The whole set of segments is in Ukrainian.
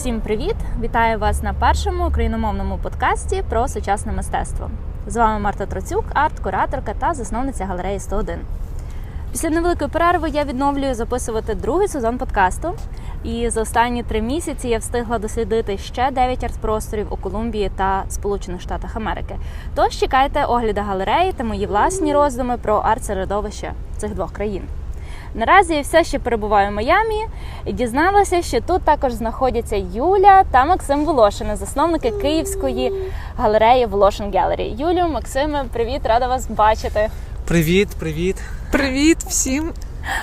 Усім привіт! Вітаю вас на першому україномовному подкасті про сучасне мистецтво. З вами Марта Троцюк, арт-кураторка та засновниця галереї 101. Після невеликої перерви я відновлюю записувати другий сезон подкасту. І за останні три місяці я встигла дослідити ще 9 арт-просторів у Колумбії та Сполучених Штатах Америки. Тож чекайте огляди галереї та мої власні роздуми про арт-середовище цих двох країн. Наразі я все ще перебуваю в Майамі і дізналася, що тут також знаходяться Юля та Максим Волошини, засновники київської галереї Волошин Gallery. Юлю, Максиме, привіт, рада вас бачити. Привіт, привіт. Привіт всім!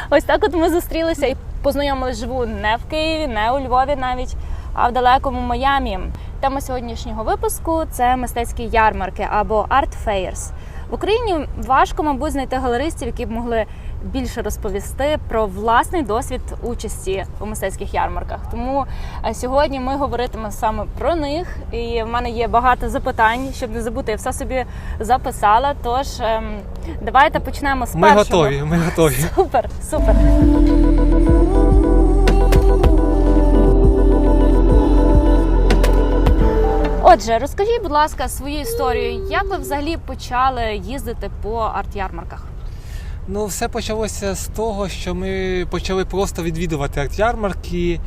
Ось так от ми зустрілися і познайомилися живу не в Києві, не у Львові навіть, а в далекому Майамі. Тема сьогоднішнього випуску це мистецькі ярмарки або арт фейерс. В Україні важко, мабуть, знайти галеристів, які б могли більше розповісти про власний досвід участі у мистецьких ярмарках. Тому е, сьогодні ми говоритимемо саме про них. І в мене є багато запитань, щоб не забути, я все собі записала. Тож ем, давайте почнемо з Ми першого. готові, ми готові. Супер, супер. Отже, розкажіть, будь ласка, свою історію. Як ви взагалі почали їздити по арт-ярмарках? Ну, все почалося з того, що ми почали просто відвідувати арт-ярмарки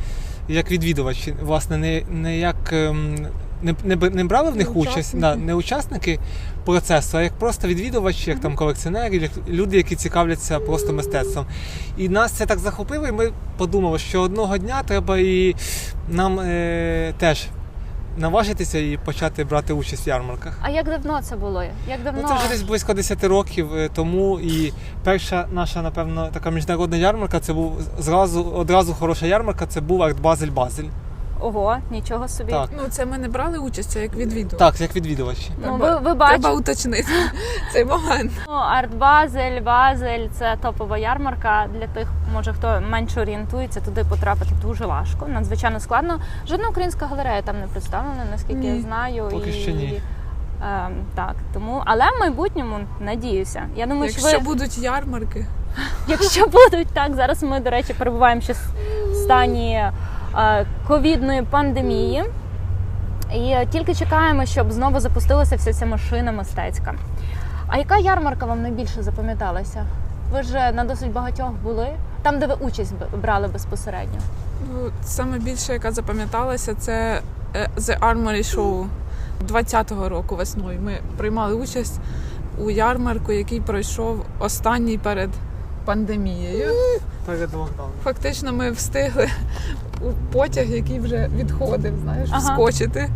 як відвідувачі. Власне, не, не як ем, не, не, не брали в них Не участь, учасники. да, не учасники процесу, а як просто відвідувачі, як там колекціонери, як люди, які цікавляться просто мистецтвом. І нас це так захопило, і ми подумали, що одного дня треба і нам е, теж наважитися і почати брати участь в ярмарках. А як давно це було? Як давно Ну, це вже десь близько 10 років е, тому. І перша наша, напевно, така міжнародна ярмарка це був зразу одразу хороша ярмарка. Це був арт Базель Базель. Ого, нічого собі. Так, Ну, це ми не брали участь, це як відвідували. так, як відвідувачі. Ну, ви, ви бачите. Треба уточнити цей момент. Ну, Арт Базель, це топова ярмарка. Для тих, може хто менше орієнтується, туди потрапити дуже важко, надзвичайно складно. Жодна українська галерея там не представлена, наскільки я знаю. поки і... що ні. Ем, так, тому, але в майбутньому надіюся. Я думаю, що ви, будуть ярмарки, якщо будуть так, зараз ми, до речі, перебуваємо ще в стані е, ковідної пандемії. І е, тільки чекаємо, щоб знову запустилася вся ця машина мистецька. А яка ярмарка вам найбільше запам'яталася? Ви ж на досить багатьох були, там, де ви участь брали безпосередньо. ну, саме більше, яка запам'яталася, це е, The Armory Show 20-го року весною. Ми приймали участь у ярмарку, який пройшов останній перед пандемією. Перед локдауном. Фактично, ми встигли у потяг, який вже відходив, знаєш, Ага. вскочити.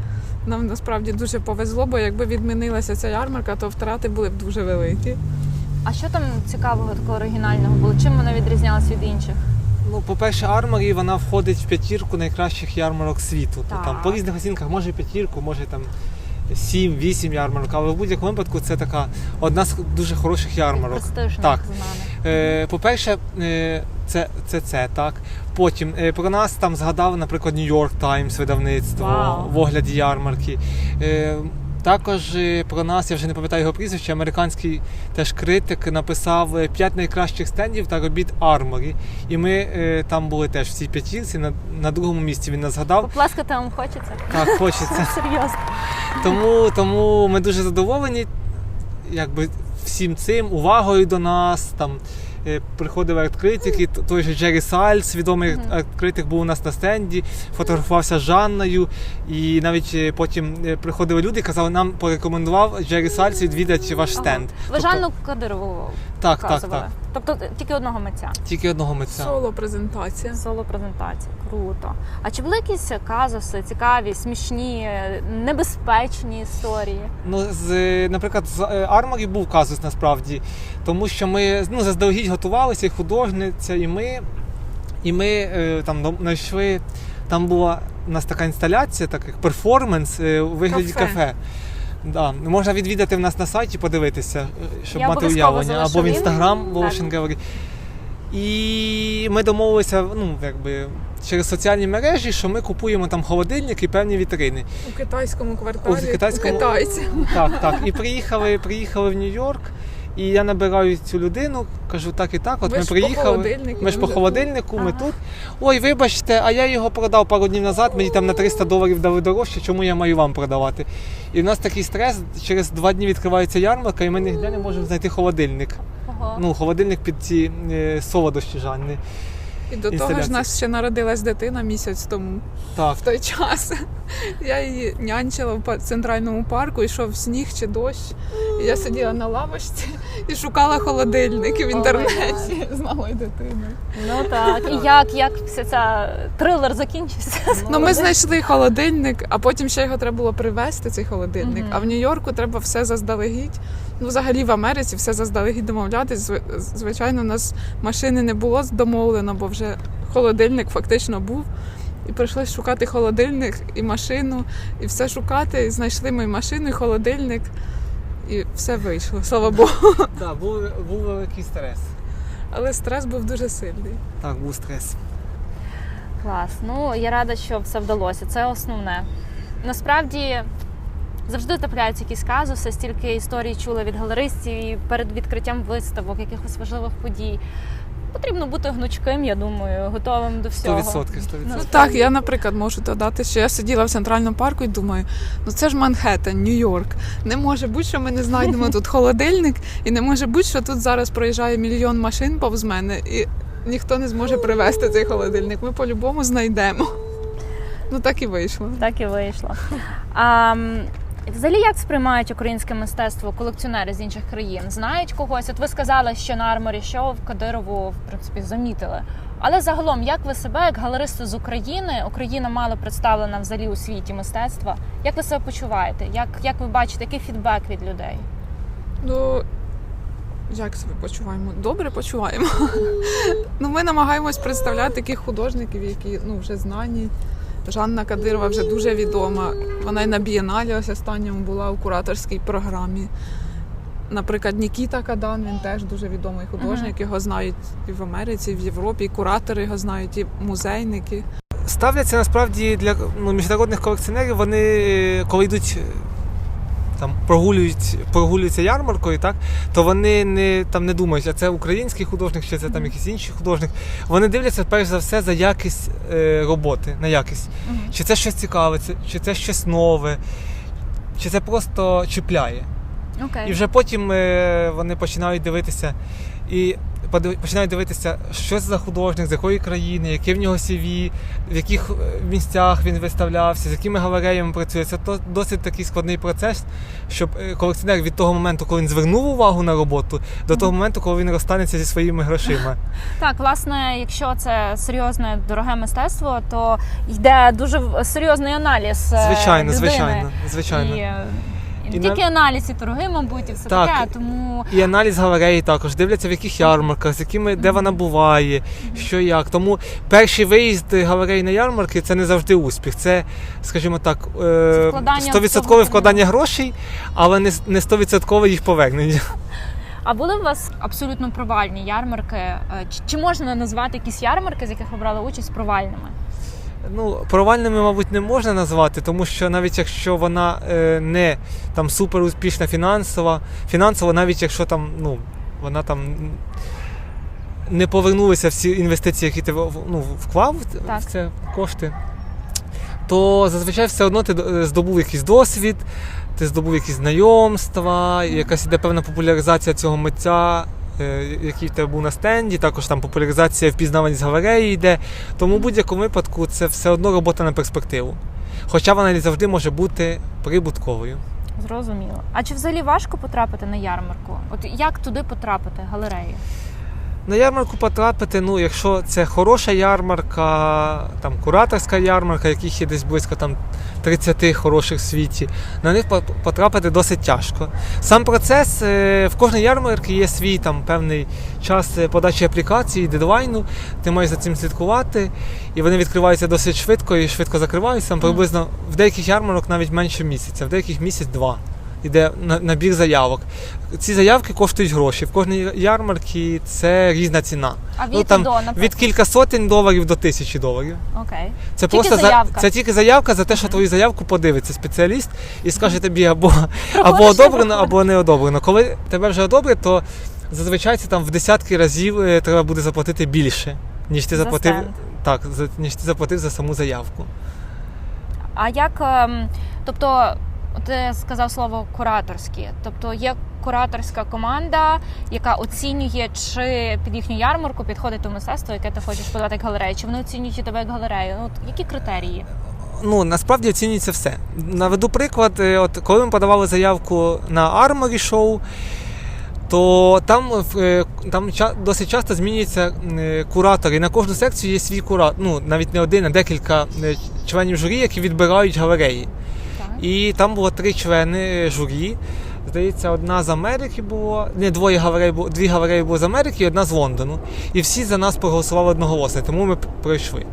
Нам насправді дуже повезло, бо якби відмінилася ця ярмарка, то втрати були б дуже великі. А що там цікавого такого оригінального було? Чим вона відрізнялась від інших? Ну, по-перше, Арморі вона входить в п'ятірку найкращих ярмарок світу. Так. там по різних оцінках, може п'ятірку, може там 7-8 ярмарок, але в будь-якому випадку це така одна з дуже хороших ярмарок. Престижних Так. Е, По-перше, е, це, це це так. Потім е, про нас там згадав, наприклад, Нью-Йорк Таймс видавництво Вау. в огляді ярмарки. Е, Також е, про нас, я вже не пам'ятаю його прізвище, американський теж критик написав п'ять найкращих стендів та робіт Арморі. І ми е, там були теж в цій п'ятірці. На, на другому місці він нас згадав. Поплескати вам хочеться? Так, хочеться. Серйозно. Тому, тому ми дуже задоволені якби, всім цим, увагою до нас. Там, е, приходили арт-критик, і той же Джері Сальс, відомий Мгм. арт-критик, був у нас на стенді, фотографувався з Жанною. І навіть е, потім е, приходили люди і казали, нам порекомендував Джері Сальс відвідати ваш стенд. Ви Тобто- Жанну Кадирову Так, так, показували? так. Тобто тільки одного митця. Тільки одного митця. Соло презентація. Соло презентація. Круто. А чи були якісь казуси, цікаві, смішні, небезпечні історії? Ну, з, наприклад, з е, Арморі був казус насправді, тому що ми ну, заздалегідь готувалися, і художниця, і ми, і ми е, там знайшли. Там була у нас така інсталяція, так як перформанс е, у вигляді Кафе. кафе. Да. Можна відвідати в нас на сайті, подивитися, е, щоб Я мати уявлення, або в інстаграм Gallery. І ми домовилися, ну, якби. Через соціальні мережі, що ми купуємо там холодильник і певні вітрини. У китайському кварталі У китайському- у китайців. Так, так. І приїхали, приїхали в Нью-Йорк. І я набираю цю людину, кажу так і так. От ми, ми ж приїхали. По Ми ж по холодильнику, холодильнику, ми тут. Ой, вибачте, а я його продав пару днів назад, мені там на 300 доларів дали дорожче, чому я маю вам продавати? І в нас такий стрес, через два дні відкривається ярмарка, і ми ніде не можемо знайти холодильник. Ага. Ну, холодильник під ці е, солодощі Жанни. І до того ж нас ще народилась дитина місяць тому. Так. В той час я її нянчила в центральному парку, йшов сніг чи дощ. І я сиділа на лавочці і шукала холодильники в інтернеті з малою дитиною. Ну так. І як, як вся ця трилер закінчився? Ну, ми знайшли холодильник, а потім ще його треба було привезти, цей холодильник. А в Нью-Йорку треба все заздалегідь. Ну, взагалі в Америці все заздалегідь домовлятись. Звичайно, у нас машини не було домовлено, бо вже холодильник фактично був. І прийшлось шукати холодильник і машину, і все шукати. І знайшли ми машину, і холодильник, і все вийшло, слава Богу. Так, був, був великий стрес. Але стрес був дуже сильний. Так, був стрес. Клас. Ну я рада, що все вдалося. Це основне. Насправді завжди трапляються якісь казуси, стільки історій чула від галеристів і перед відкриттям виставок, якихось важливих подій. Потрібно бути гнучким, я думаю, готовим до 100%. всього. 100%. Ну так, я, наприклад, можу додати, що я сиділа в центральному парку і думаю, ну це ж Манхеттен, Нью-Йорк. Не може бути, що ми не знайдемо тут холодильник, і не може бути, що тут зараз проїжджає мільйон машин повз мене, і ніхто не зможе привезти цей холодильник. Ми по-любому знайдемо. Ну так і вийшло. Так і вийшло. А, взагалі, як сприймають українське мистецтво колекціонери з інших країн? Знають когось? От ви сказали, що на арморі що в Кадирову в принципі замітили. Але загалом, як ви себе, як галеристи з України, Україна мало представлена взагалі у світі мистецтва. Як ви себе почуваєте? Як, як ви бачите, який фідбек від людей? Ну, як себе почуваємо? Добре почуваємо. ну, ми намагаємось представляти таких художників, які ну, вже знані. Жанна Кадирова вже дуже відома. Вона і на бієналі ось останньому була у кураторській програмі. Наприклад, Нікіта Кадан, він теж дуже відомий художник. Його знають і в Америці, і в Європі, і куратори його знають, і музейники. Ставляться насправді для ну, міжнародних колекціонерів, вони е, коли йдуть. Там прогулюють, прогулюються ярмаркою, так то вони не там не думають, а це український художник, чи це там якийсь інший художник. Вони дивляться перш за все за якість е, роботи, на якість. Чи це щось цікаве, чи це щось нове, чи це просто чіпляє. Окей. І вже потім е, вони починають дивитися і починають дивитися, що це за художник, з якої країни, яке в нього CV, в яких е, місцях він виставлявся, з якими галереями працює. Це досить такий складний процес, щоб е, колекціонер від того моменту, коли він звернув увагу на роботу, до того моменту, коли він розстанеться зі своїми грошима. Так, власне, якщо це серйозне дороге мистецтво, то йде дуже серйозний аналіз. е, Звичайно, людини. звичайно, звичайно. І, і не тільки на- аналіз і торги, мабуть, і все Так. таке. Тому І аналіз галереї також дивляться в яких ярмарках, з якими де вона буває, що як. Тому перший виїзд галереї на ярмарки це не завжди успіх. Це, скажімо так, е, вкладання стовідсоткове всього. вкладання грошей, але не не стовідсоткове їх повернення. а були у вас абсолютно провальні ярмарки? Е, Чи, чи можна назвати якісь ярмарки, з яких ви брали участь провальними? Ну, провальними, мабуть, не можна назвати, тому що навіть якщо вона е, не там супер успішна фінансова, фінансово, навіть якщо там, ну, вона там не повернулися всі інвестиції, які ти ну, вклав Так. в це кошти, то зазвичай все одно ти е, здобув якийсь досвід, ти здобув якісь знайомства, якась іде певна популяризація цього митця. Е, Який в тебе був на стенді, також там популяризація впізнаваність галереї йде. Тому в будь-якому випадку це все одно робота на перспективу. Хоча вона не завжди може бути прибутковою. Зрозуміло. А чи взагалі важко потрапити на ярмарку? От як туди потрапити, галереї? На ярмарку потрапити, ну, якщо це хороша ярмарка, там кураторська ярмарка, яких є десь близько там 30 хороших в світі, на них по- потрапити досить тяжко. Сам процес е, в кожній ярмарці є свій там певний час е, подачі аплікації, дедлайну. Ти маєш за цим слідкувати, і вони відкриваються досить швидко і швидко закриваються. Там приблизно в деяких ярмарок навіть менше місяця, в деяких місяць-два. Йде на- набір заявок. Ці заявки коштують гроші. В кожній ярмарці це різна ціна. А від Ну, там до, наприклад? Від кілька сотень доларів до тисячі доларів. Окей. Це Тільки просто за- заявка. це тільки заявка за те, що твою заявку подивиться спеціаліст і скаже тобі або, або одобрено, або не одобрено. Коли тебе вже одобрять, то зазвичай це там в десятки разів е, треба буде заплатити більше, ніж ти За заплатив. стенд. Так, ніж ти заплатив за саму заявку. А як, ем, тобто, ти сказав слово кураторські, тобто є кураторська команда, яка оцінює, чи під їхню ярмарку підходить то мистецтво, яке ти хочеш подати галерею, чи вони оцінюють тебе як галерею? Ну, які критерії? Ну, насправді оцінюється все. Наведу приклад, е, от коли ми подавали заявку на Armory Show, то там, е, там досить часто змінюються е, куратори. І на кожну секцію є свій куратор. Ну, навіть не один, а декілька е, членів журі, які відбирають галереї. І там було три члени журі. Здається, одна з Америки було, не двоє гаварей було, дві гавареї було з Америки і одна з Лондону. І всі за нас проголосували одноголосно, тому ми пройшли.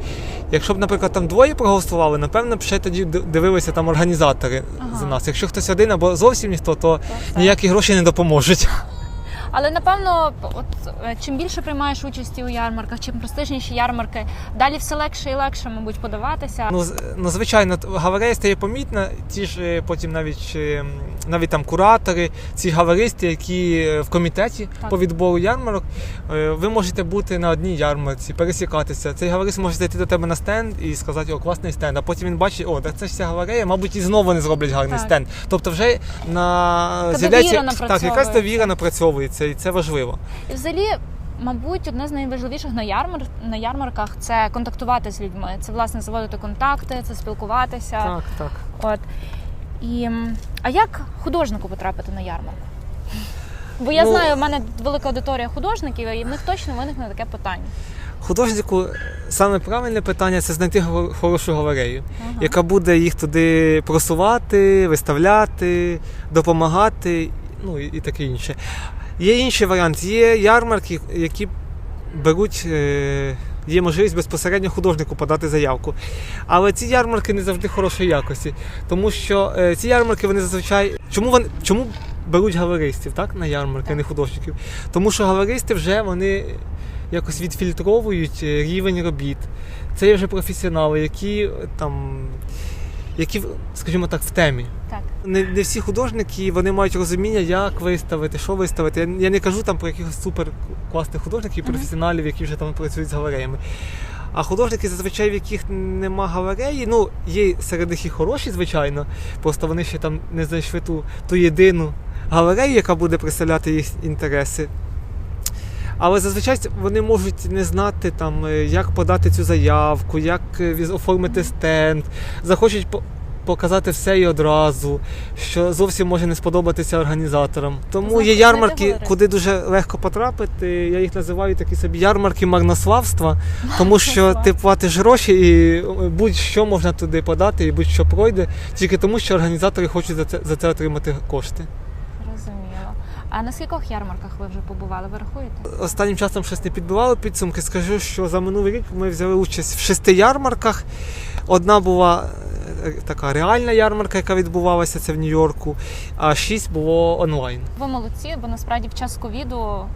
Якщо б, наприклад, там двоє проголосували, напевно б ще тоді дивилися там організатори Ага. за нас. Якщо хтось один або зовсім ніхто, то Так. ніякі гроші не допоможуть. Але напевно, от е, чим більше приймаєш участі у ярмарках, чим престижніші ярмарки, далі все легше і легше, мабуть, подаватися. Ну, з- ну звичайно, галерея стає помітна. Ті ж е, потім навіть е, навіть там куратори, ці галеристи, які е, в комітеті Так. по відбору ярмарок, е, ви можете бути на одній ярмарці, пересікатися. Цей галерист може зайти до тебе на стенд і сказати, о, класний стенд. А потім він бачить, о, так це ж ця галерея, мабуть, і знову вони зроблять гарний Так. стенд. Тобто, вже на з'являється так, якась довіра напрацьовується, і це важливо. І взагалі, мабуть, одне з найважливіших на ярмар на ярмарках це контактувати з людьми. Це власне заводити контакти, це спілкуватися. Так, так. От і а як художнику потрапити на ярмарку? Бо я Ну- знаю, в мене велика аудиторія художників, і в них точно виникне таке питання. Художнику саме правильне питання це знайти хорошу галерею. Ага. яка буде їх туди просувати, виставляти, допомагати, ну і, таке інше. Є інший варіант, є ярмарки, які беруть, е, є можливість безпосередньо художнику подати заявку. Але ці ярмарки не завжди хорошої якості, тому що е, ці ярмарки вони зазвичай. Чому вони чому беруть галеристів так, на ярмарки, а не художників? Тому що галеристи вже вони якось відфільтровують е, рівень робіт. Це є вже професіонали, які е, там, які, скажімо так, в темі. Так. Не, не всі художники вони мають розуміння, як виставити, що виставити. Я, я не кажу там про якихось супер класних художників, професіоналів, які вже там працюють з галереями. А художники, зазвичай, в яких нема галереї, ну, є серед них і хороші, звичайно, просто вони ще там не знайшли ту, ту єдину галерею, яка буде представляти їх інтереси. Але зазвичай вони можуть не знати, там, е, як подати цю заявку, як е, оформити стенд, захочуть по- показати все і одразу, що зовсім може не сподобатися організаторам. Тому є ярмарки, куди дуже легко потрапити. Я їх називаю такі собі ярмарки марнославства, тому що ти платиш гроші і будь-що можна туди подати, і будь-що пройде, тільки тому, що організатори хочуть за це, за це отримати кошти. А на скількох ярмарках ви вже побували? Ви рахуєте? Останнім часом щось не підбивало підсумки. Скажу, що за минулий рік ми взяли участь в шести ярмарках. Одна була е, така реальна ярмарка, яка відбувалася це в Нью-Йорку, а шість було онлайн. Ви молодці, бо насправді в час ковіду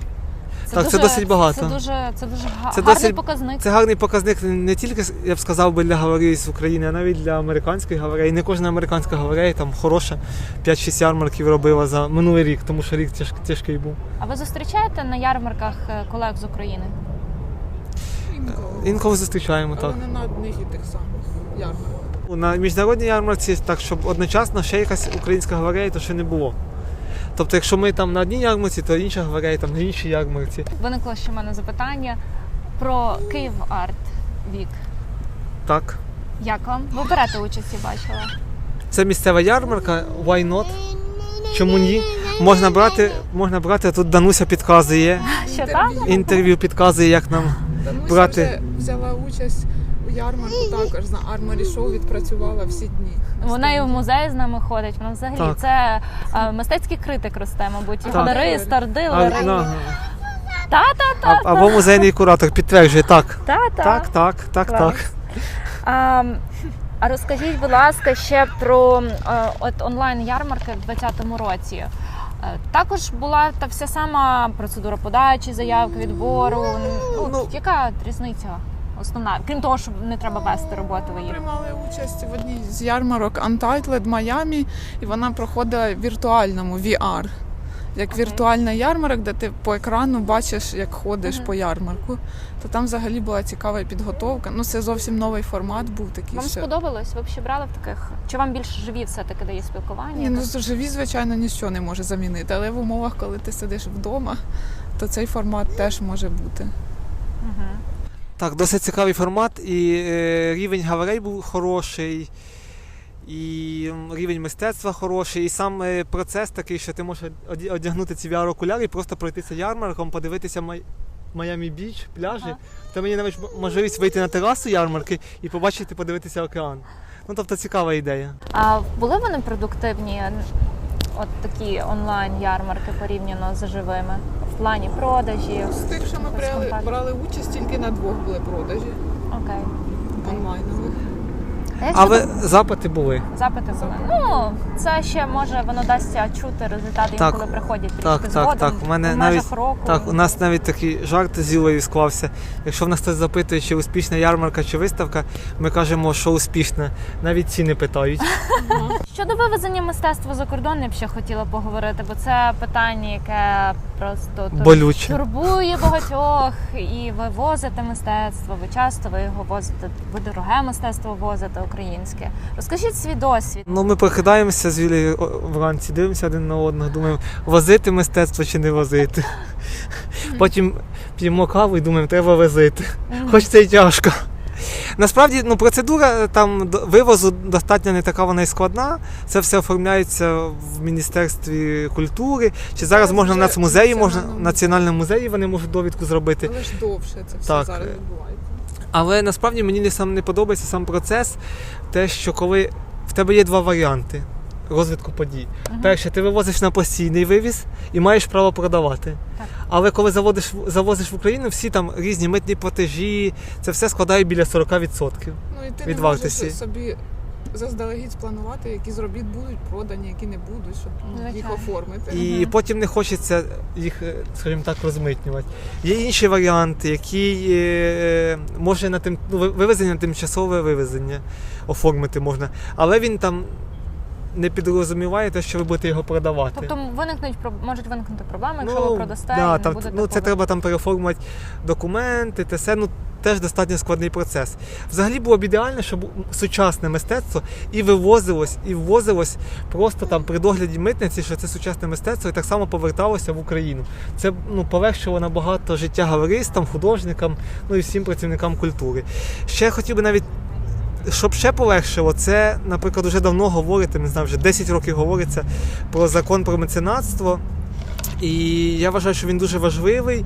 це Так, дуже, це досить багато. Це дуже, це дуже га- Це гарний досить- показник. Це гарний показник не тільки я б сказав би для галереї з України, а навіть для американської галереї. Не кожна американська галерея там хороша 5-6 ярмарків робила за минулий рік, тому що рік тяж, тяжкий був. А ви зустрічаєте на ярмарках е, колег з України? Інколи. Інколи зустрічаємо Але так. не на одних і тих самих ярмарках. На міжнародній ярмарці, так щоб одночасно ще якась українська галерея, то ще не було. Тобто, якщо ми там на одній ярмарці, то інша галерея там на іншій ярмарці. Виникло ще в мене запитання про Київ Арт Вік. Так. Як вам? Ви берете участь, я бачила. Це місцева ярмарка, why not? Чому ні? Можна брати, можна брати, тут Дануся підказує, Що так? інтерв'ю підказує, як нам. Дануся Брати- вже взяла участь ярмарку також на Armory Show, відпрацювала всі дні. Вона і в музеї з нами ходить. Вона взагалі Так. це е, мистецький критик росте, мабуть. І Так. галерист, А, ардилер. на- Та, та, а- або музейний куратор підтверджує, так. та, та. Так, так, так, Клас. так. А, А розкажіть, будь ласка, ще про е, от онлайн ярмарки в 2020 році. Е, Також була та вся сама процедура подачі, заявки, відбору. Ну, Ну, яка різниця основна? Крім того, що не треба вести роботу ви їх. Приймали участь в одній з ярмарок Untitled Miami, і вона проходила в віртуальному VR. Як Окей. віртуальна ярмарок, де ти по екрану бачиш, як ходиш Мгм. по ярмарку. То там взагалі була цікава підготовка. Ну, це зовсім новий формат був такий. Вам ще. сподобалось? Ви б ще брали в таких? Чи вам більше живі все-таки дає спілкування? Ні, ну живі, звичайно, нічого не може замінити. Але в умовах, коли ти сидиш вдома, то цей формат теж може бути. Угу. Так, досить цікавий формат, і е, рівень галерей був хороший, і рівень мистецтва хороший, і сам е, процес такий, що ти можеш одягнути ці VR-окуляри і просто пройтися ярмарком, подивитися Май... Майамі Біч, пляжі. Ага. Та мені навіть можливість вийти на терасу ярмарки і побачити, подивитися океан. Ну тобто цікава ідея. А були вони продуктивні? От такі онлайн ярмарки порівняно з живими в плані продажів. З тих, що ми брали, брали участь, тільки на двох були продажі Окей. онлайнових. А Але щодо- запити були. запити були. Ну це ще може воно дасться чути результати, Так. коли приходять трішки Так, так, згодом. так. У мене в межах навіть- року. Так, у нас навіть такий жарт з Юлею склався. Якщо в нас хтось запитує, чи успішна ярмарка чи виставка, ми кажемо, що успішна. Навіть ціни питають. Щодо вивезення мистецтва за кордон, я б ще хотіла поговорити, бо це питання, яке просто Болюче. турбує багатьох. І ви возите мистецтво. Ви часто ви його возите. Ви дороге мистецтво возите українське. Розкажіть свій досвід. Ну, ми прокидаємося з Юлією вранці, дивимося один на одного, думаємо, возити мистецтво чи не возити. Потім п'ємо каву і думаємо, треба возити. Хоч це й тяжко. Насправді, ну, процедура там до- вивозу достатньо не така вона і складна. Це все оформляється в Міністерстві культури. Чи зараз можна в Нацмузеї, можна в Національному музеї вони можуть довідку зробити. Але ж довше це все Так. зараз відбувається. Але насправді мені не сам не подобається сам процес, те, що коли в тебе є два варіанти розвитку подій. Мгм. Перше, ти вивозиш на постійний вивіз і маєш право продавати. Так. Але коли заводиш, завозиш в Україну, всі там різні митні платежі, це все складає біля 40%. Ну і ти Від не вартості. можеш собі заздалегідь спланувати, які з робіт будуть продані, які не будуть, щоб ну, їх оформити. І потім не хочеться їх, е, скажімо так, розмитнювати. Є інший варіант, який е, може на тим, ну, вивезення на тимчасове вивезення оформити можна. Але він там не підрозуміває те, що ви будете його продавати. Тобто виникнуть можуть виникнути проблеми, якщо ви продасте і да, не там, будете ну, це треба там переоформувати документи, те все, ну теж достатньо складний процес. Взагалі було б ідеально, щоб сучасне мистецтво і вивозилось, і ввозилось просто там при догляді митниці, що це сучасне мистецтво, і так само поверталося в Україну. Це ну, полегшило набагато життя галеристам, художникам, ну і всім працівникам культури. Ще хотів би навіть. Щоб ще полегшило, це, наприклад, вже давно говориться, не знаю, вже 10 років говориться про закон про меценатство. І я вважаю, що він дуже важливий.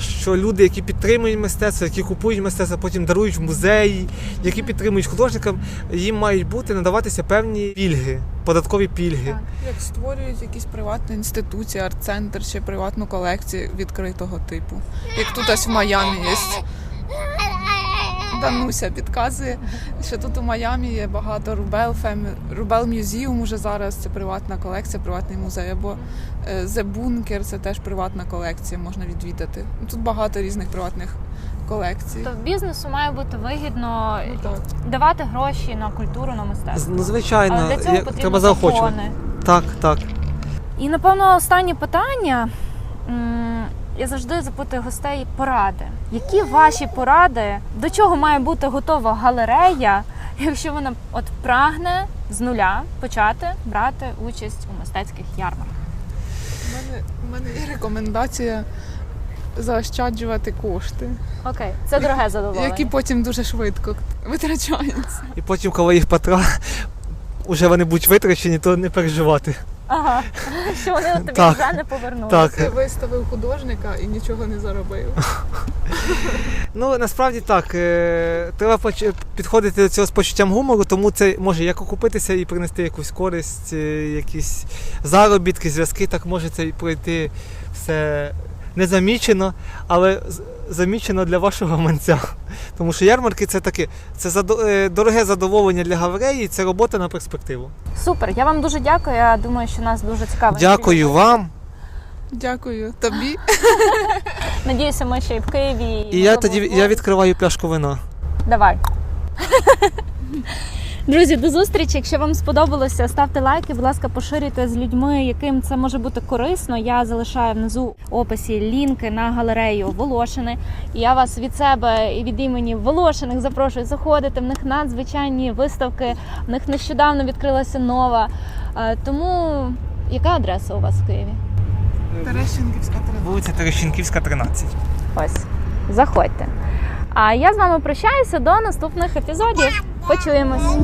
Що люди, які підтримують мистецтво, які купують мистецтво, потім дарують в музеї, які підтримують художникам, їм мають бути надаватися певні пільги, податкові пільги. Так. Як створюють якісь приватні інституції, арт-центр чи приватну колекцію відкритого типу. Як тут ось в Майамі є. Дануся підказує, що тут у Майамі є багато Рубел Фем... Рубел Мюзіум уже зараз це приватна колекція, приватний музей. Або е, The Bunker, це теж приватна колекція, можна відвідати. Тут багато різних приватних колекцій. Тобто бізнесу має бути вигідно Ну, так. давати гроші на культуру, на мистецтво. Ну, звичайно, Але для цього я- потрібно треба заохочувати. закони. Так, так. І напевно останнє питання. Я завжди запитую гостей поради. Які ваші поради? До чого має бути готова галерея, якщо вона от прагне з нуля почати брати участь у мистецьких ярмарках? У мене, у мене є рекомендація заощаджувати кошти, Окей, це дороге задоволення. які потім дуже швидко витрачаються. І потім, коли їх патра, вже вони будуть витрачені, то не переживати. Ага, що вони тобі Так. вже не повернули. Так. Ти виставив художника і нічого не заробив. Ну насправді так. е, Треба поч- підходити до цього з почуттям гумору, тому це може як окупитися і принести якусь користь, е, якісь заробітки, зв'язки, так може це і пройти все не замічено, але замічено для вашого гаманця. Тому що ярмарки це таке, це задо- е, дороге задоволення для галереї, і це робота на перспективу. Супер, я вам дуже дякую. Я думаю, що нас дуже цікаво. Дякую вам. Дякую тобі. Надіюся, ми ще й в Києві. І я тоді я відкриваю пляшку вина. Давай. Друзі, до зустрічі. Якщо вам сподобалося, ставте лайки, будь ласка, поширюйте з людьми, яким це може бути корисно. Я залишаю внизу в описі лінки на галерею Волошини. І я вас від себе і від імені Волошиних запрошую заходити. В них надзвичайні виставки. В них нещодавно відкрилася нова. Е, Тому яка адреса у вас в Києві? Терещенківська Вулиця Терещенківська, 13. Ось, заходьте. А я з вами прощаюся до наступних епізодів. Почуємось!